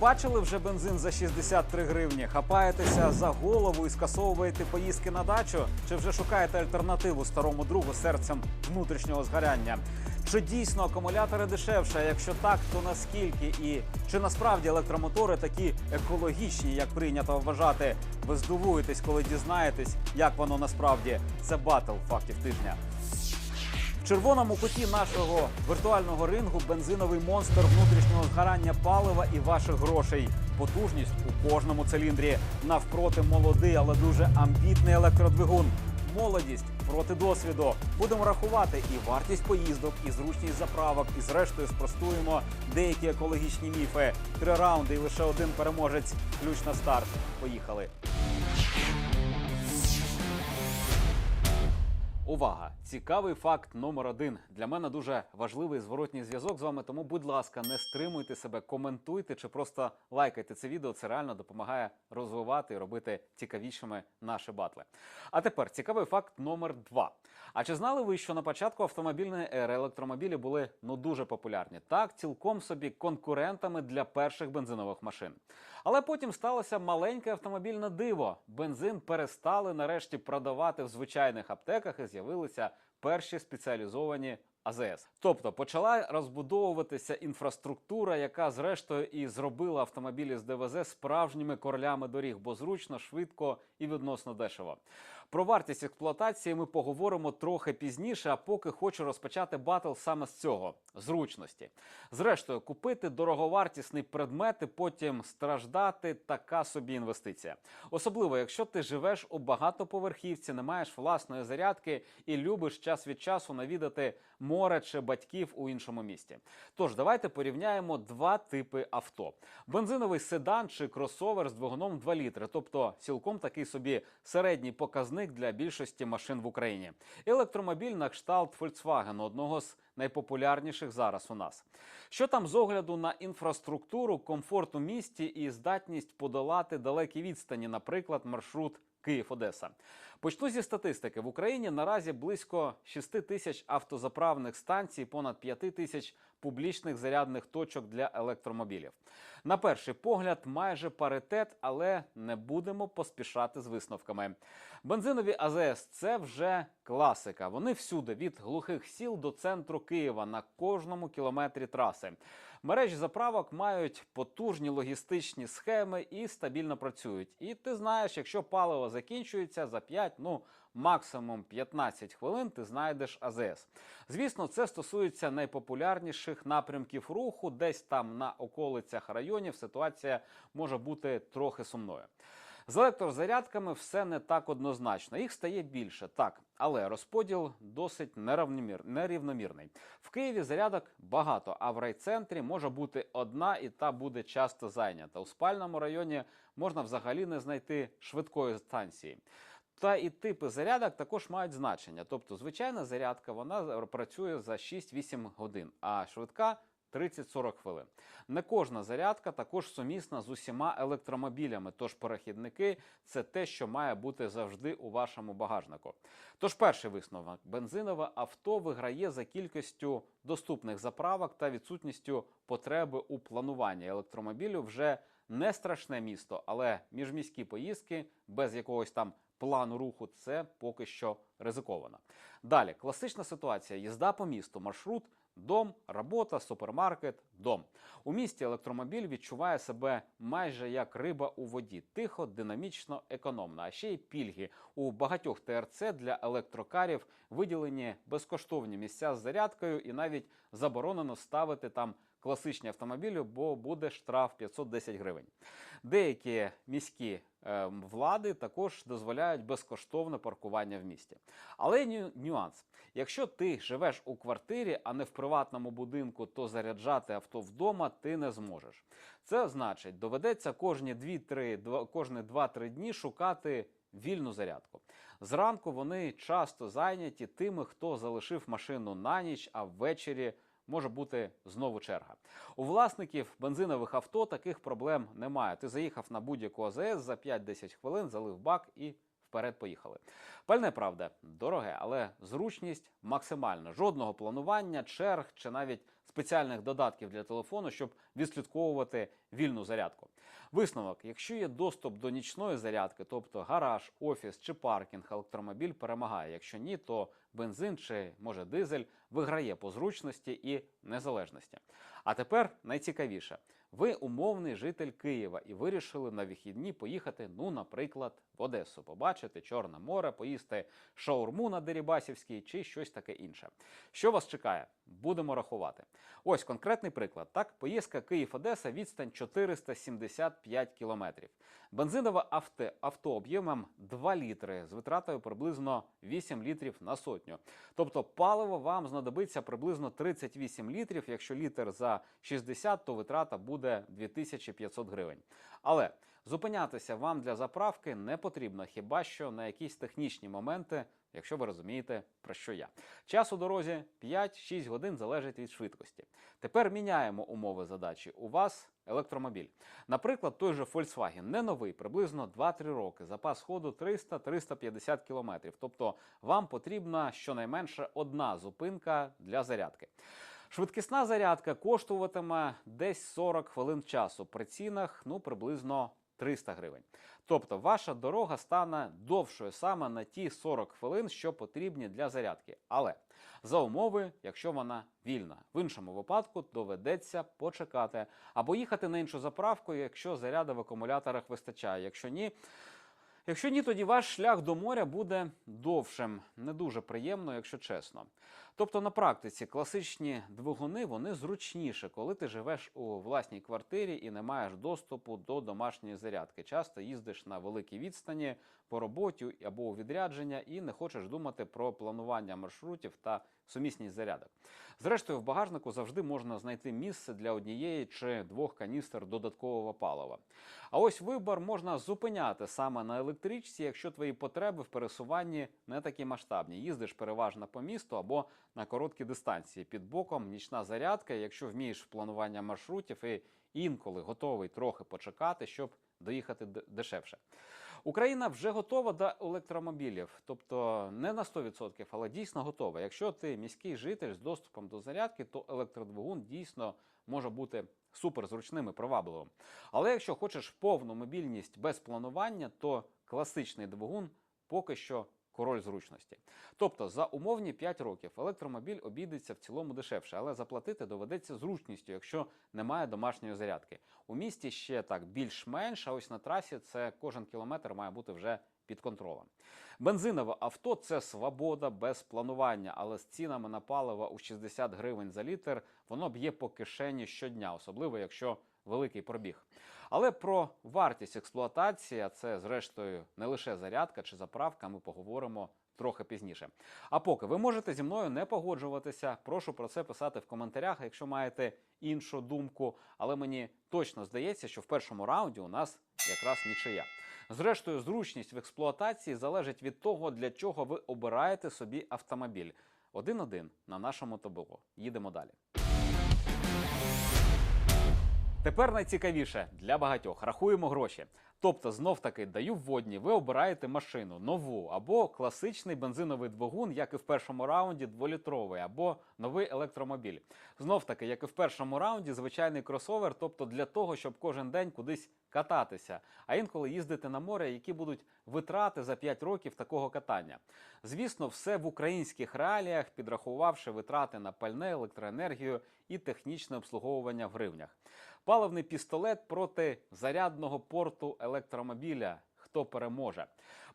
Бачили вже бензин за 63 гривні? Хапаєтеся за голову і скасовуєте поїздки на дачу? Чи вже шукаєте альтернативу старому другу серцем внутрішнього згоряння? Чи дійсно акумулятори дешевше? Якщо так, то наскільки? І чи насправді електромотори такі екологічні, як прийнято вважати? Ви здивуєтесь, коли дізнаєтесь, як воно насправді. Це батл фактів тижня. Червоному куті нашого віртуального рингу бензиновий монстр внутрішнього згорання палива і ваших грошей. Потужність у кожному циліндрі. Навпроти молодий, але дуже амбітний електродвигун. Молодість проти досвіду. Будемо рахувати і вартість поїздок, і зручність заправок, і зрештою спростуємо деякі екологічні міфи. Три раунди і лише один переможець. Ключ на старт. Поїхали. Увага! Цікавий факт номер один. Для мене дуже важливий зворотній зв'язок з вами. Тому, будь ласка, не стримуйте себе, коментуйте чи просто лайкайте це відео. Це реально допомагає розвивати і робити цікавішими наші батли. А тепер цікавий факт номер два. А чи знали ви, що на початку автомобільної ери електромобілі були ну дуже популярні? Так, цілком собі конкурентами для перших бензинових машин. Але потім сталося маленьке автомобільне диво. Бензин перестали нарешті продавати в звичайних аптеках і з'явилися перші спеціалізовані АЗС. Тобто почала розбудовуватися інфраструктура, яка зрештою і зробила автомобілі з ДВЗ справжніми королями доріг, бо зручно, швидко і відносно дешево. Про вартість експлуатації ми поговоримо трохи пізніше, а поки хочу розпочати батл саме з цього зручності. Зрештою, купити дороговартісний предмет і потім страждати така собі інвестиція. Особливо, якщо ти живеш у багатоповерхівці, не маєш власної зарядки і любиш час від часу навідати море чи батьків у іншому місті. Тож давайте порівняємо два типи авто: бензиновий седан чи кросовер з двигуном 2 літри, тобто цілком такий собі середній показник для більшості машин в Україні. Електромобіль на кшталт Volkswagen, одного з найпопулярніших зараз у нас. Що там з огляду на інфраструктуру, комфорт у місті і здатність подолати далекі відстані, наприклад, маршрут Київ-Одеса. Почну зі статистики. В Україні наразі близько 6 тисяч автозаправних станцій, понад 5 тисяч публічних зарядних точок для електромобілів. На перший погляд, майже паритет, але не будемо поспішати з висновками. Бензинові АЗС це вже класика. Вони всюди від глухих сіл до центру Києва на кожному кілометрі траси. Мережі заправок мають потужні логістичні схеми і стабільно працюють. І ти знаєш, якщо паливо закінчується за 5, ну максимум 15 хвилин, ти знайдеш АЗС. Звісно, це стосується найпопулярніших напрямків руху, десь там на околицях районів ситуація може бути трохи сумною. З електрозарядками все не так однозначно. Їх стає більше, так, але розподіл досить нерівномірний. В Києві зарядок багато, а в райцентрі може бути одна і та буде часто зайнята. У спальному районі можна взагалі не знайти швидкої станції. Та і типи зарядок також мають значення. Тобто, звичайна зарядка вона працює за 6-8 годин, а швидка 30-40 хвилин. Не кожна зарядка також сумісна з усіма електромобілями. Тож перехідники це те, що має бути завжди у вашому багажнику. Тож перший висновок: бензинове авто виграє за кількістю доступних заправок та відсутністю потреби у плануванні електромобілю вже не страшне місто, але міжміські поїздки без якогось там плану руху це поки що ризиковано. Далі класична ситуація: їзда по місту, маршрут. Дом, робота, супермаркет, дом. У місті електромобіль відчуває себе майже як риба у воді, тихо, динамічно, економно. А ще й пільги. У багатьох ТРЦ для електрокарів виділені безкоштовні місця з зарядкою, і навіть заборонено ставити там класичні автомобілі, бо буде штраф 510 гривень. Деякі міські влади також дозволяють безкоштовне паркування в місті. Але ню- нюанс: якщо ти живеш у квартирі, а не в приватному будинку, то заряджати авто вдома ти не зможеш. Це значить, доведеться кожні 2-3, два- кожні 2-3 дні шукати вільну зарядку. Зранку вони часто зайняті тими, хто залишив машину на ніч, а ввечері може бути знову черга. У власників бензинових авто таких проблем немає. Ти заїхав на будь-яку АЗС за 5-10 хвилин, залив бак і вперед поїхали. Пальне, правда, дороге, але зручність максимальна. Жодного планування, черг чи навіть спеціальних додатків для телефону, щоб відслідковувати вільну зарядку. Висновок: якщо є доступ до нічної зарядки, тобто гараж, офіс чи паркінг, електромобіль перемагає. Якщо ні, то бензин чи може дизель виграє по зручності і незалежності. А тепер найцікавіше. Ви умовний житель Києва і вирішили на вихідні поїхати, ну, наприклад, в Одесу, побачити Чорне море, поїсти шаурму на Дерібасівській чи щось таке інше. Що вас чекає? Будемо рахувати. Ось конкретний приклад. Так, поїздка Київ-Одеса, відстань 475 кілометрів. Бензинове авто, авто об'ємом 2 літри з витратою приблизно 8 літрів на сотню. Тобто паливо вам знадобиться приблизно 38 літрів. Якщо літр за 60, то витрата буде 2500 гривень. Але зупинятися вам для заправки не потрібно, хіба що на якісь технічні моменти, якщо ви розумієте, про що я. Час у дорозі 5-6 годин залежить від швидкості. Tепер міняємо умови задачі. У вас електромобіль. Наприклад, той же Volkswagen не новий, приблизно 2-3 роки. Запас ходу 300-350 кілометрів. Тобто вам потрібна щонайменше одна зупинка для зарядки. Швидкісна зарядка коштуватиме десь 40 хвилин часу при цінах ну приблизно 300 гривень. Тобто ваша дорога стане довшою саме на ті 40 хвилин, що потрібні для зарядки. Але за умови, якщо вона вільна. В іншому випадку доведеться почекати або їхати на іншу заправку, якщо заряду в акумуляторах вистачає. Якщо ні, Якщо ні, тоді ваш шлях до моря буде довшим, не дуже приємно, якщо чесно. Тобто на практиці класичні двигуни вони зручніше, коли ти живеш у власній квартирі і не маєш доступу до домашньої зарядки. Часто їздиш на великій відстані по роботі або у відрядження і не хочеш думати про планування маршрутів та сумісність зарядок. Зрештою, в багажнику завжди можна знайти місце для однієї чи двох каністр додаткового палива. А ось вибор можна зупиняти саме на електричці, якщо твої потреби в пересуванні не такі масштабні. Їздиш переважно по місту або на короткі дистанції. Під боком нічна зарядка, якщо вмієш планування маршрутів і інколи готовий трохи почекати, щоб доїхати дешевше. Україна вже готова до електромобілів, тобто не на 100%, але дійсно готова. Якщо ти міський житель з доступом до зарядки, то електродвигун дійсно може бути суперзручним і привабливим. Але якщо хочеш повну мобільність без планування, то класичний двигун поки що король зручності. Тобто за умовні 5 років електромобіль обійдеться в цілому дешевше, але заплатити доведеться зручністю, якщо немає домашньої зарядки. У місті ще так більш-менш, а ось на трасі це кожен кілометр має бути вже під контролем. Бензинове авто це свобода без планування, але з цінами на паливо у 60 гривень за літр воно б'є по кишені щодня, особливо якщо великий пробіг. Але про вартість експлуатації, це зрештою не лише зарядка чи заправка, ми поговоримо трохи пізніше. А поки ви можете зі мною не погоджуватися, прошу про це писати в коментарях, якщо маєте іншу думку. Але мені точно здається, що в першому раунді у нас якраз нічия. Зрештою, зручність в експлуатації залежить від того, для чого ви обираєте собі автомобіль. Один-один на нашому табло. Їдемо далі. Тепер найцікавіше для багатьох рахуємо гроші. Тобто, знов таки даю вводні, ви обираєте машину нову або класичний бензиновий двигун, як і в першому раунді, дволітровий, або новий електромобіль. Знов таки, як і в першому раунді, звичайний кросовер, тобто для того, щоб кожен день кудись кататися, а інколи їздити на море, які будуть витрати за 5 років такого катання. Звісно, все в українських реаліях, підрахувавши витрати на пальне, електроенергію і технічне обслуговування в гривнях. Паливний пістолет проти зарядного порту електромобіля. Хто переможе?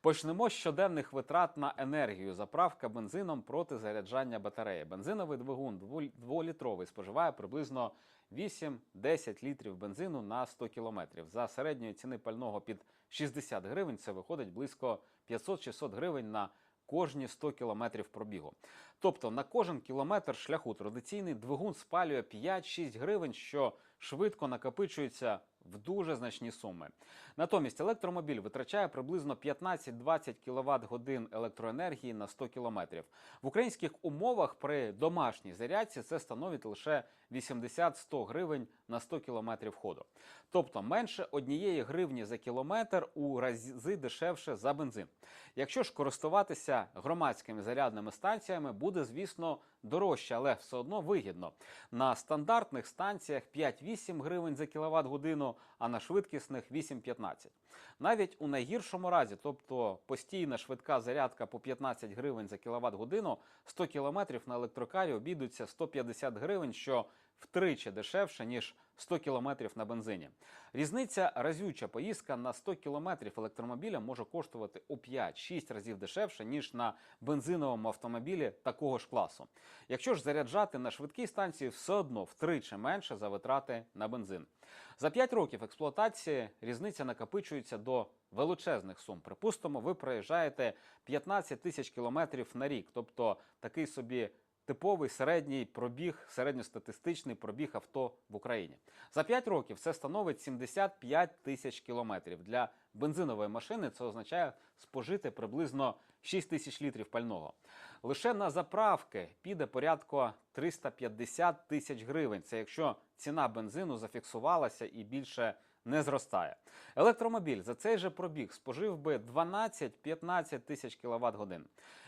Почнемо з щоденних витрат на енергію. Заправка бензином проти заряджання батареї. Бензиновий двигун 2-літровий споживає приблизно 8-10 літрів бензину на 100 кілометрів. За середньої ціни пального під 60 гривень це виходить близько 500-600 гривень на кожні 100 кілометрів пробігу. Тобто на кожен кілометр шляху традиційний двигун спалює 5-6 гривень, що швидко накопичуються в дуже значні суми. Натомість електромобіль витрачає приблизно 15-20 кВт годин електроенергії на 100 км. В українських умовах при домашній зарядці це становить лише 80-100 гривень на 100 км ходу. Тобто менше однієї гривні за кілометр у рази дешевше за бензин. Якщо ж користуватися громадськими зарядними станціями, буде, звісно, дорожче, але все одно вигідно. На стандартних станціях 5-8 гривень за кіловат годину, а на швидкісних 8-15. Навіть у найгіршому разі, тобто постійна швидка зарядка по 15 гривень за кіловат годину, 100 кілометрів на електрокарі обійдуться 150 гривень, що втричі дешевше, ніж 100 кілометрів на бензині. Різниця разюча поїздка на 100 кілометрів електромобіля може коштувати у 5-6 разів дешевше, ніж на бензиновому автомобілі такого ж класу. Якщо ж заряджати на швидкій станції, все одно втричі менше за витрати на бензин. За 5 років експлуатації різниця накопичується до величезних сум. Припустимо, ви проїжджаєте 15 тисяч кілометрів на рік, тобто такий собі типовий середній пробіг, середньостатистичний пробіг авто в Україні. За 5 років це становить 75 тисяч кілометрів. Для бензинової машини це означає спожити приблизно 6 тисяч літрів пального. Лише на заправки піде порядку 350 тисяч гривень. Це якщо ціна бензину зафіксувалася і більше не зростає. Електромобіль за цей же пробіг спожив би 12-15 тисяч кВт годин.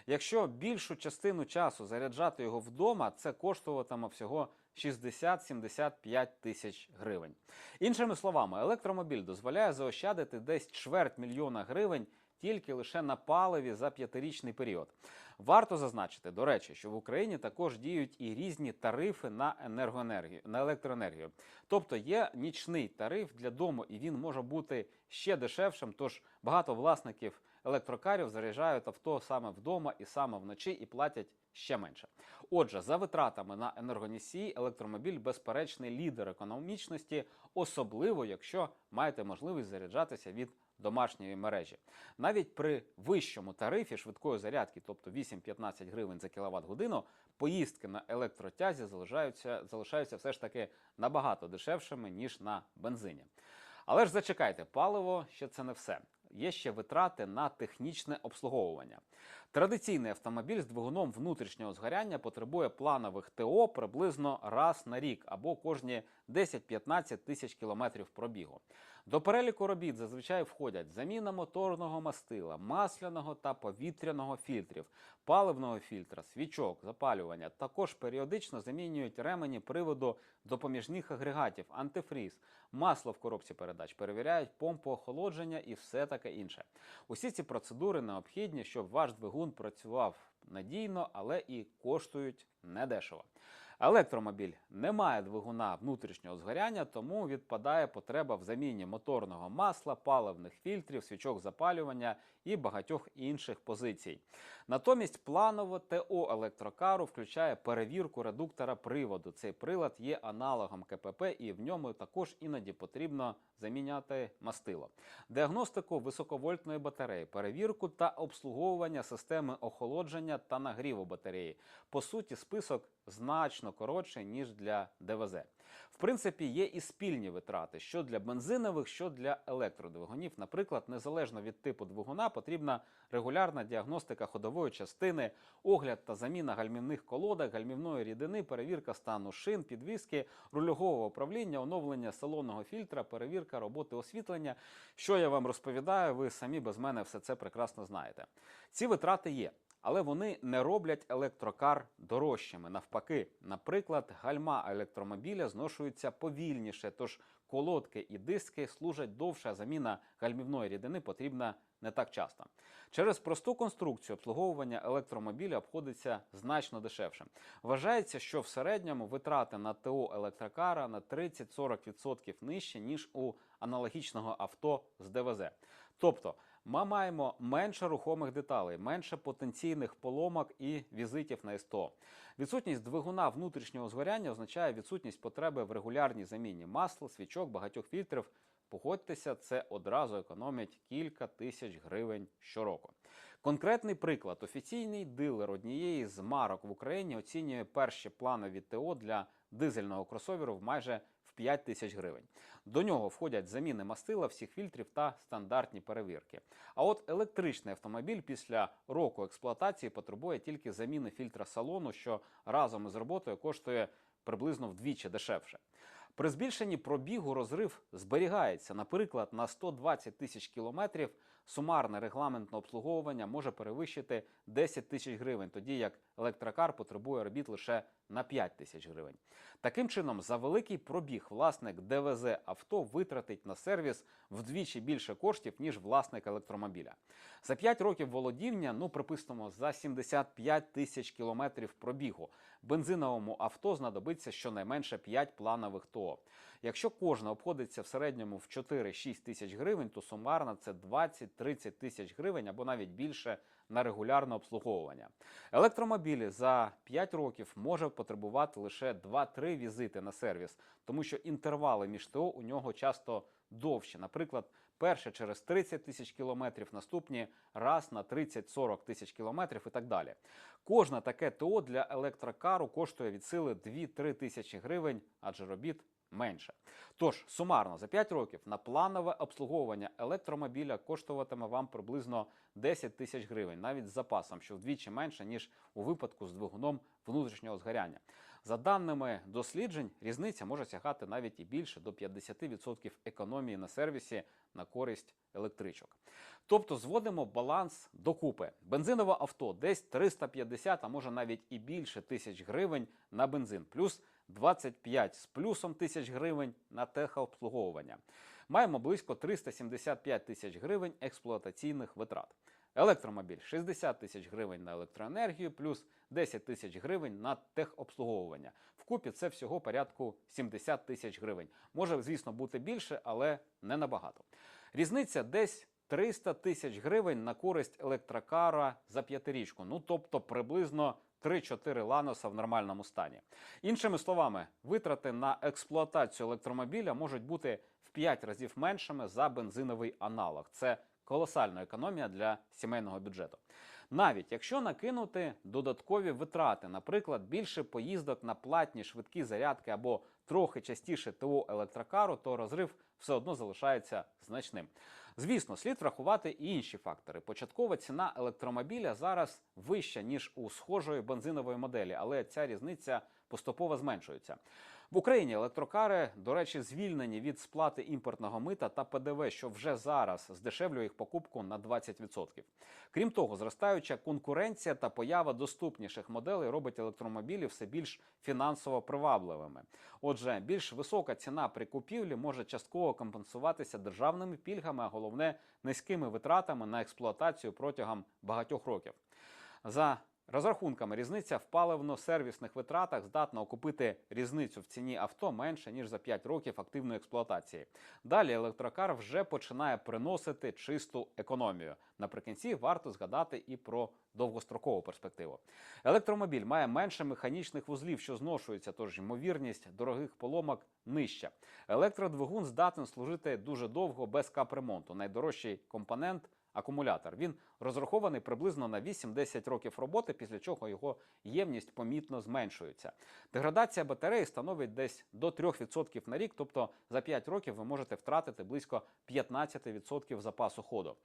Якщо більшу частину часу заряджати його вдома, це коштуватиме всього 60-75 тисяч гривень. Іншими словами, електромобіль дозволяє заощадити десь чверть мільйона гривень тільки лише на паливі за п'ятирічний період. Варто зазначити, до речі, що в Україні також діють і різні тарифи на енергоенергію на електроенергію. Тобто є нічний тариф для дому, і він може бути ще дешевшим. Тож багато власників електрокарів заряджають авто саме вдома і саме вночі і платять ще менше. Отже, за витратами на енергоносії електромобіль безперечний лідер економічності, особливо якщо маєте можливість заряджатися від домашньої мережі. Навіть при вищому тарифі швидкої зарядки, тобто 8-15 гривень за кіловат годину, поїздки на електротязі залишаються, залишаються все ж таки набагато дешевшими ніж на бензині. Але ж зачекайте, паливо ще це не все. Є ще витрати на технічне обслуговування. Традиційний автомобіль з двигуном внутрішнього згоряння потребує планових ТО приблизно раз на рік або кожні 10-15 тисяч кілометрів пробігу. До переліку робіт зазвичай входять заміна моторного мастила, масляного та повітряного фільтрів, паливного фільтра, свічок, запалювання. Також періодично замінюють ремені приводу допоміжних агрегатів, антифріз, масло в коробці передач, перевіряють помпу охолодження і все таке інше. Усі ці процедури необхідні, щоб ваш двигун працював надійно, але і коштують недешево. Електромобіль не має двигуна внутрішнього згоряння, тому відпадає потреба в заміні моторного масла, паливних фільтрів, свічок запалювання і багатьох інших позицій. Натомість планово ТО електрокару включає перевірку редуктора приводу. Цей прилад є аналогом КПП, і в ньому також іноді потрібно заміняти мастило, діагностику високовольтної батареї, перевірку та обслуговування системи охолодження та нагріву батареї. По суті, список значно коротший ніж для ДВЗ. В принципі, є і спільні витрати, що для бензинових, що для електродвигунів. Наприклад, незалежно від типу двигуна, потрібна регулярна діагностика ходової частини, огляд та заміна гальмівних колодок, гальмівної рідини, перевірка стану шин, підвіски, рульового управління, оновлення салонного фільтра, перевірка роботи освітлення. Що я вам розповідаю, ви самі без мене все це прекрасно знаєте. Ці витрати є. Але вони не роблять електрокар дорожчими. Навпаки, наприклад, гальма електромобіля зношуються повільніше, тож колодки і диски служать довше, а заміна гальмівної рідини потрібна не так часто. Через просту конструкцію обслуговування електромобіля обходиться значно дешевше. Вважається, що в середньому витрати на ТО електрокара на 30-40% нижче, ніж у аналогічного авто з ДВЗ. Тобто ми маємо менше рухомих деталей, менше потенційних поломок і візитів на СТО. Відсутність двигуна внутрішнього згоряння означає відсутність потреби в регулярній заміні масла, свічок, багатьох фільтрів. Погодьтеся, це одразу економить кілька тисяч гривень щороку. Конкретний приклад: офіційний дилер однієї з марок в Україні оцінює перші планові ТО для дизельного кросоверу в майже 5 тисяч гривень. До нього входять заміни мастила, всіх фільтрів та стандартні перевірки. А от електричний автомобіль після року експлуатації потребує тільки заміни фільтра салону, що разом із роботою коштує приблизно вдвічі дешевше. При збільшенні пробігу розрив зберігається. Наприклад, на 120 тисяч кілометрів сумарне регламентне обслуговування може перевищити 10 тисяч гривень, тоді як електрокар потребує робіт лише на 5 тисяч гривень. Таким чином, за великий пробіг власник ДВЗ авто витратить на сервіс вдвічі більше коштів, ніж власник електромобіля. За 5 років володіння, ну припустимо, за 75 тисяч кілометрів пробігу бензиновому авто знадобиться щонайменше 5 планових ТО. Якщо кожна обходиться в середньому в 4-6 тисяч гривень, то сумарно це 20-30 тисяч гривень або навіть більше на регулярне обслуговування. Електромобілі за 5 років може потребувати лише 2-3 візити на сервіс, тому що інтервали між ТО у нього часто довші. Наприклад, перше через 30 тисяч кілометрів, наступні раз на 30-40 тисяч кілометрів і так далі. Кожне таке ТО для електрокару коштує від сили 2-3 тисячі гривень, адже робіт менше. Тож сумарно за 5 років на планове обслуговування електромобіля коштуватиме вам приблизно 10 тисяч гривень, навіть з запасом, що вдвічі менше ніж у випадку з двигуном внутрішнього згоряння. За даними досліджень, різниця може сягати навіть і більше до 50% економії на сервісі на користь електричок. Тобто зводимо баланс докупи. Бензинове авто десь 350, а може навіть і більше тисяч гривень на бензин, плюс 25 з плюсом тисяч гривень на техобслуговування. Маємо близько 375 тисяч гривень експлуатаційних витрат. Електромобіль 60 тисяч гривень на електроенергію, плюс 10 тисяч гривень на техобслуговування. Вкупі це всього порядку 70 тисяч гривень. Може, звісно, бути більше, але не набагато. Різниця десь 300 тисяч гривень на користь електрокара за п'ятирічку. Ну тобто приблизно 3-4 ланоса в нормальному стані. Іншими словами, витрати на експлуатацію електромобіля можуть бути в 5 разів меншими за бензиновий аналог. Це колосальна економія для сімейного бюджету. Навіть якщо накинути додаткові витрати, наприклад, більше поїздок на платні швидкі зарядки або трохи частіше ТО електрокару, то розрив все одно залишається значним. Звісно, слід врахувати і інші фактори. Початкова ціна електромобіля зараз вища ніж у схожої бензинової моделі, але ця різниця поступово зменшується. В Україні електрокари, до речі, звільнені від сплати імпортного мита та ПДВ, що вже зараз здешевлює їх покупку на 20%. Крім того, зростаюча конкуренція та поява доступніших моделей робить електромобілі все більш фінансово привабливими. Отже, більш висока ціна при купівлі може частково компенсуватися державними пільгами, а головне низькими витратами на експлуатацію протягом багатьох років. За Розрахунками різниця в паливно-сервісних витратах здатна окупити різницю в ціні авто менше ніж за 5 років активної експлуатації. Далі електрокар вже починає приносити чисту економію. Наприкінці варто згадати і про довгострокову перспективу. Електромобіль має менше механічних вузлів, що зношуються, тож ймовірність дорогих поломок нижча. Електродвигун здатен служити дуже довго без капремонту. Найдорожчий компонент акумулятор. Він розрахований приблизно на 8-10 років роботи, після чого його ємність помітно зменшується. Деградація батареї становить десь до 3% на рік, тобто за 5 років ви можете втратити близько 15% запасу ходу.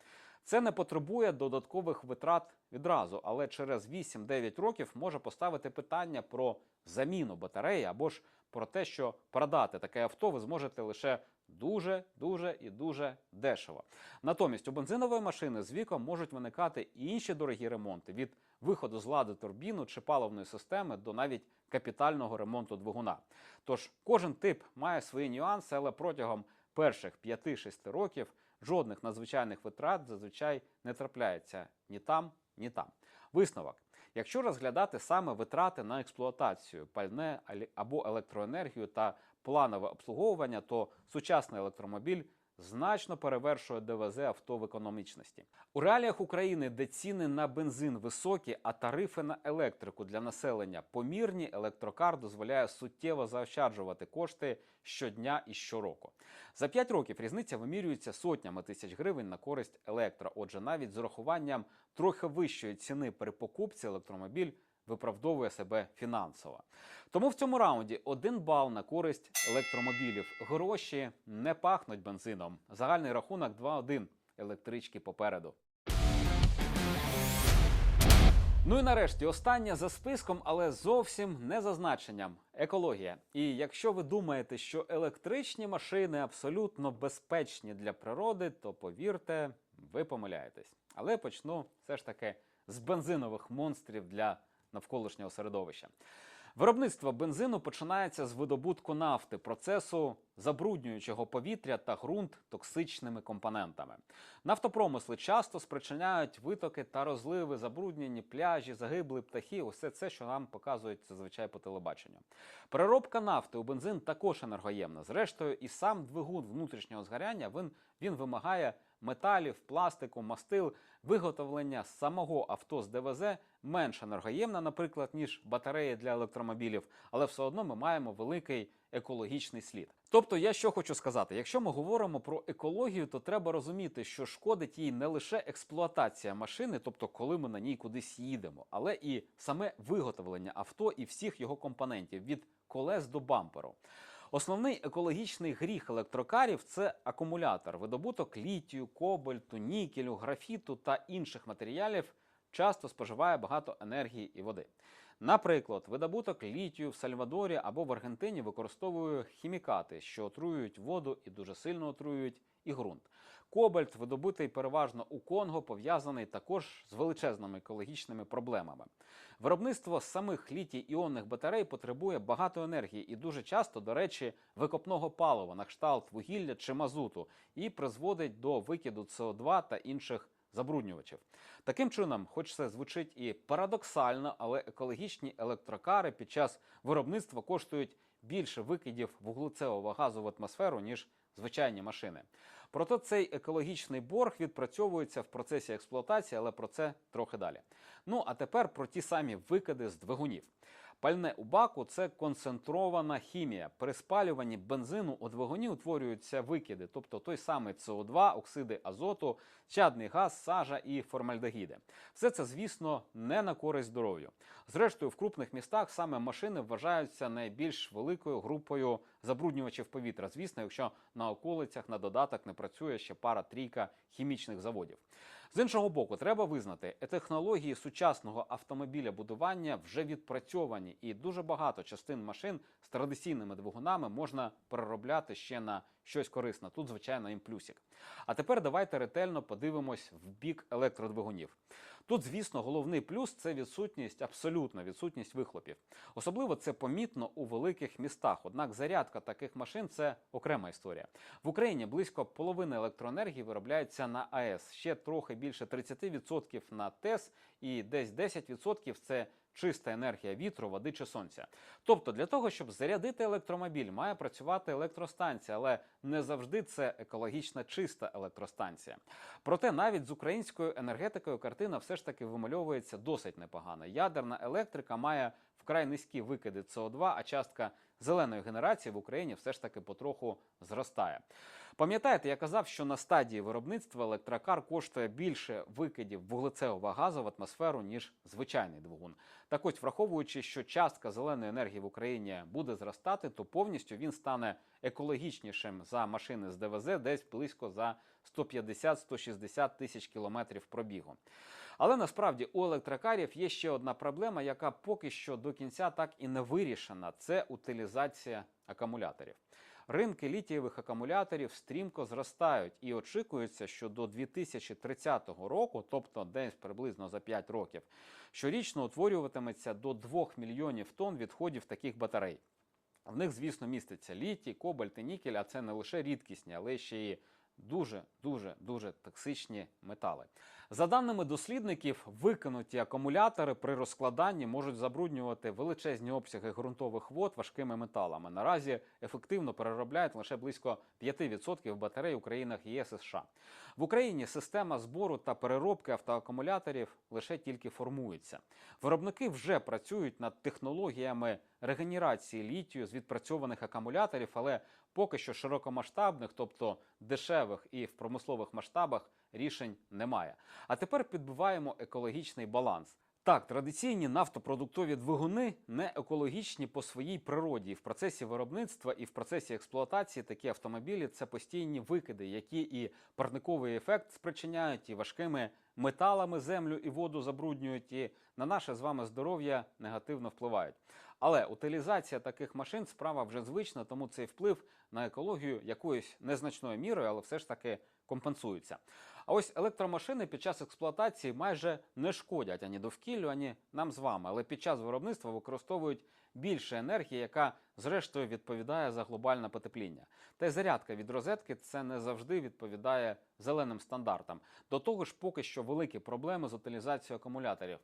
Це не потребує додаткових витрат відразу, але через 8-9 років може поставити питання про заміну батареї або ж про те, що продати таке авто ви зможете лише дуже, дуже і дуже дешево. Натомість у бензинової машини з віком можуть виникати і інші дорогі ремонти від виходу з ладу турбіну чи паливної системи до навіть капітального ремонту двигуна. Тож кожен тип має свої нюанси, але протягом перших 5-6 років жодних надзвичайних витрат зазвичай не трапляється ні там, ні там. Висновок. Якщо розглядати саме витрати на експлуатацію, пальне або електроенергію та планове обслуговування, то сучасний електромобіль значно перевершує ДВЗ авто в економічності. У реаліях України, де ціни на бензин високі, а тарифи на електрику для населення помірні, електрокар дозволяє суттєво заощаджувати кошти щодня і щороку. За 5 років різниця вимірюється сотнями тисяч гривень на користь електро. Отже, навіть з урахуванням трохи вищої ціни при покупці електромобіль виправдовує себе фінансово. Тому в цьому раунді один бал на користь електромобілів. Гроші не пахнуть бензином. Загальний рахунок 2-1. Електрички попереду. Ну і нарешті останнє за списком, але зовсім не за значенням екологія. І якщо ви думаєте, що електричні машини абсолютно безпечні для природи, то повірте, ви помиляєтесь. Але почну все ж таки з бензинових монстрів для навколишнього середовища. Виробництво бензину починається з видобутку нафти, процесу забруднюючого повітря та ґрунт токсичними компонентами. Нафтопромисли часто спричиняють витоки та розливи, забруднені пляжі, загибли птахи. Усе це, що нам показують зазвичай по телебаченню. Переробка нафти у бензин також енергоємна. Зрештою, і сам двигун внутрішнього згоряння він, він вимагає металів, пластику, мастил. Виготовлення самого авто з ДВЗ менш енергоємне, наприклад, ніж батареї для електромобілів, але все одно ми маємо великий екологічний слід. Тобто, я що хочу сказати: якщо ми говоримо про екологію, то треба розуміти, що шкодить їй не лише експлуатація машини, тобто коли ми на ній кудись їдемо, але і саме виготовлення авто і всіх його компонентів від колес до бамперу. Основний екологічний гріх електрокарів це акумулятор, видобуток літію, кобальту, нікелю, графіту та інших матеріалів часто споживає багато енергії і води. Наприклад, видобуток літію в Сальвадорі або в Аргентині використовує хімікати, що отруюють воду і дуже сильно отруюють і ґрунт. Кобальт, видобутий переважно у Конго, пов'язаний також з величезними екологічними проблемами. Виробництво самих літій-іонних батарей потребує багато енергії і дуже часто, до речі, викопного палива на кшталт вугілля чи мазуту і призводить до викиду СО2 та інших забруднювачів. Таким чином, хоч це звучить і парадоксально, але екологічні електрокари під час виробництва коштують більше викидів вуглецевого газу в атмосферу, ніж звичайні машини. Проте цей екологічний борг відпрацьовується в процесі експлуатації, але про це трохи далі. Ну а тепер про ті самі викиди з двигунів. Пальне у баку це концентрована хімія. При спалюванні бензину у двигуні утворюються викиди, тобто той самий СО2, оксиди азоту, чадний газ, сажа і формальдегіди. Все це, звісно, не на користь здоров'ю. Зрештою, в крупних містах саме машини вважаються найбільш великою групою забруднювачів повітря. Звісно, якщо на околицях на додаток не працює ще пара-трійка хімічних заводів. З іншого боку, треба визнати, технології сучасного автомобіля будування вже відпрацьовані, і дуже багато частин машин з традиційними двигунами можна переробляти ще на щось корисне. Тут, звичайно, їм плюсик. А тепер давайте ретельно подивимось в бік електродвигунів. Тут, звісно, головний плюс це відсутність, абсолютна відсутність вихлопів. Особливо це помітно у великих містах. Однак зарядка таких машин це окрема історія. В Україні близько половини електроенергії виробляється на АЕС, ще трохи більше 30% на ТЕС і десь 10% це чиста енергія вітру, води чи сонця. Тобто, для того, щоб зарядити електромобіль, має працювати електростанція, але не завжди це екологічно чиста електростанція. Проте навіть з українською енергетикою картина все ж таки вимальовується досить непогано. Ядерна електрика має вкрай низькі викиди СО2, а частка зеленої генерації в Україні все ж таки потроху зростає. Пам'ятаєте, я казав, що на стадії виробництва електрокар коштує більше викидів вуглецевого газу в атмосферу, ніж звичайний двигун. Так ось, враховуючи, що частка зеленої енергії в Україні буде зростати, то повністю він стане екологічнішим за машини з ДВЗ десь близько за 150-160 тисяч кілометрів пробігу. Але насправді у електрокарів є ще одна проблема, яка поки що до кінця так і не вирішена: це утилізація акумуляторів. Ринки літієвих акумуляторів стрімко зростають і очікується, що до 2030 року, тобто десь приблизно за 5 років, щорічно утворюватиметься до 2 мільйонів тонн відходів таких батарей. В них, звісно, міститься літій, кобальт і нікель, а це не лише рідкісні, але ще й дуже дуже дуже токсичні метали. За даними дослідників, викинуті акумулятори при розкладанні можуть забруднювати величезні обсяги ґрунтових вод важкими металами. Наразі ефективно переробляють лише близько 5% батарей у країнах ЄС і США. В Україні система збору та переробки автоакумуляторів лише тільки формується. Виробники вже працюють над технологіями регенерації літію з відпрацьованих акумуляторів, але поки що широкомасштабних, тобто дешевих і в промислових масштабах рішень немає. А тепер підбиваємо екологічний баланс. Так, традиційні нафтопродуктові двигуни не екологічні по своїй природі. В процесі виробництва і в процесі експлуатації такі автомобілі це постійні викиди, які і парниковий ефект спричиняють, і важкими металами землю і воду забруднюють, і на наше з вами здоров'я негативно впливають. Але утилізація таких машин справа вже звична, тому цей вплив на екологію якоюсь незначною мірою, але все ж таки компенсується. А ось електромашини під час експлуатації майже не шкодять ані довкіллю, ані нам з вами, але під час виробництва використовують більше енергії, яка зрештою відповідає за глобальне потепління. Та й зарядка від розетки це не завжди відповідає зеленим стандартам. До того ж, поки що великі проблеми з утилізацією акумуляторів.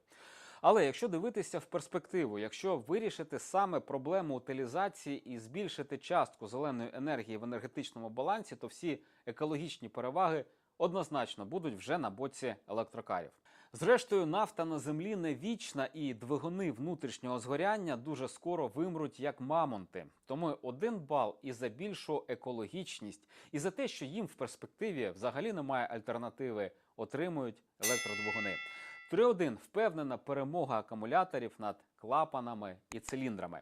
Але якщо дивитися в перспективу, якщо вирішити саме проблему утилізації і збільшити частку зеленої енергії в енергетичному балансі, то всі екологічні переваги однозначно будуть вже на боці електрокарів. Зрештою, нафта на землі не вічна, і двигуни внутрішнього згоряння дуже скоро вимруть як мамонти. Тому один бал і за більшу екологічність, і за те, що їм в перспективі взагалі немає альтернативи, отримують електродвигуни. 3-1 впевнена перемога акумуляторів над клапанами і циліндрами.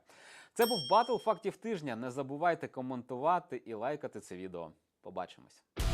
Це був батл фактів тижня. Не забувайте коментувати і лайкати це відео. Побачимось.